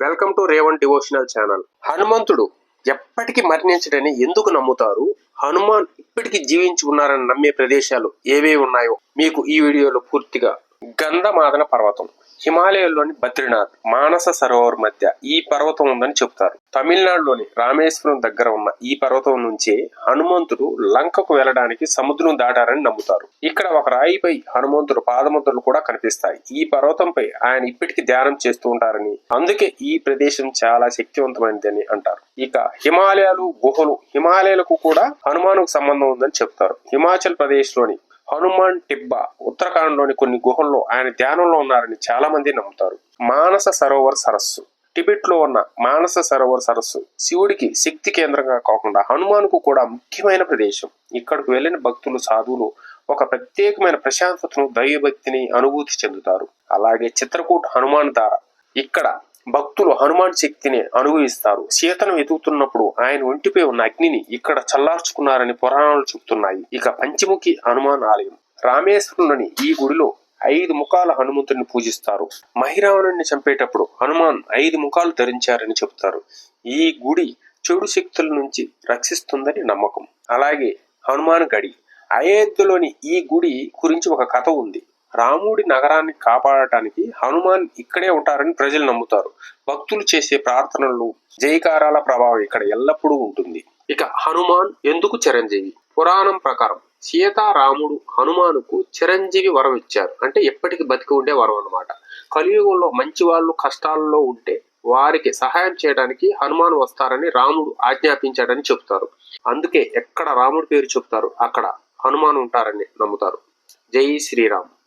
Welcome to Revan devotional channel. హనుమంతుడు ఎప్పటికీ మరణించడని ఎందుకు నమ్ముతారు? హనుమాన్ ఇప్పటికీ జీవించి ఉన్నారని నమ్మే ప్రదేశాలు ఏవేవి ఉన్నాయో మీకు ఈ వీడియోలో పూర్తిగా గంధమాదన పర్వతం. హిమాలయాల్లోని బద్రీనాథ్ మానస సరోవర్ మధ్య ఈ పర్వతం ఉందని చెప్తారు. తమిళనాడులోని రామేశ్వరం దగ్గర ఉన్న ఈ పర్వతం నుంచే హనుమంతుడు లంకకు వెళ్ళడానికి సముద్రం దాటారని నమ్ముతారు. ఇక్కడ ఒక రాయిపై హనుమంతుడు పాదముద్రలు కూడా కనిపిస్తాయి. ఈ పర్వతంపై ఆయన ఇప్పటికీ ధ్యానం చేస్తూ ఉంటారని అందుకే ఈ ప్రదేశం చాలా శక్తివంతమైనదని అంటారు. ఇక హిమాలయాలు గుహలు హిమాలయాలకు కూడా హనుమానుకు సంబంధం ఉందని చెప్తారు. హిమాచల్ ప్రదేశ్లోని హనుమాన్ టిబ్బా ఉత్తరాఖండ్లోని కొన్ని గుహల్లో ఆయన ధ్యానంలో ఉన్నారని చాలా మంది నమ్ముతారు. మానస సరోవర్ సరస్సు. టిబెట్లో ఉన్న మానస సరోవర్ సరస్సు శివుడికి శక్తి కేంద్రంగా కాకుండా హనుమాన్కు కూడా ముఖ్యమైన ప్రదేశం. ఇక్కడకు వెళ్ళిన భక్తులు సాధువులు ఒక ప్రత్యేకమైన ప్రశాంతతను దైవభక్తిని అనుభూతి చెందుతారు. అలాగే చిత్రకూట్ హనుమాన్ దార. ఇక్కడ భక్తులు హనుమాన్ శక్తిని అనుభవిస్తారు. సీతను వెతుకుతున్నప్పుడు ఆయన ఒంటిపై ఉన్న అగ్నిని ఇక్కడ చల్లార్చుకున్నారని పురాణాలు చెబుతున్నాయి. ఇక పంచముఖి హనుమాన్ ఆలయం. రామేశ్వరుని ఈ గుడిలో ఐదు ముఖాల హనుమంతుడిని పూజిస్తారు. మహిరావణుడిని చంపేటప్పుడు హనుమాన్ ఐదు ముఖాలు ధరించారని చెబుతారు. ఈ గుడి చెడు శక్తుల నుంచి రక్షిస్తుందని నమ్మకం. అలాగే హనుమాన్ గడి. అయోధ్యలోని ఈ గుడి గురించి ఒక కథ ఉంది. రాముడి నగరాన్ని కాపాడటానికి హనుమాన్ ఇక్కడే ఉంటారని ప్రజలు నమ్ముతారు. భక్తులు చేసే ప్రార్థనలు జయకారాల ప్రభావం ఇక్కడ ఎల్లప్పుడూ ఉంటుంది. ఇక హనుమాన్ ఎందుకు చిరంజీవి? పురాణం ప్రకారం సీతారాముడు హనుమానుకు చిరంజీవి వరం ఇచ్చారు. అంటే ఎప్పటికీ బతికి ఉండే వరం అన్నమాట. కలియుగంలో మంచి వాళ్ళు కష్టాల్లో ఉంటే వారికి సహాయం చేయడానికి హనుమాన్ వస్తారని రాముడు ఆజ్ఞాపించాడని చెప్తారు. అందుకే ఎక్కడ రాముడి పేరు చెప్తారు అక్కడ హనుమాన్ ఉంటారని నమ్ముతారు. జై శ్రీరామ్.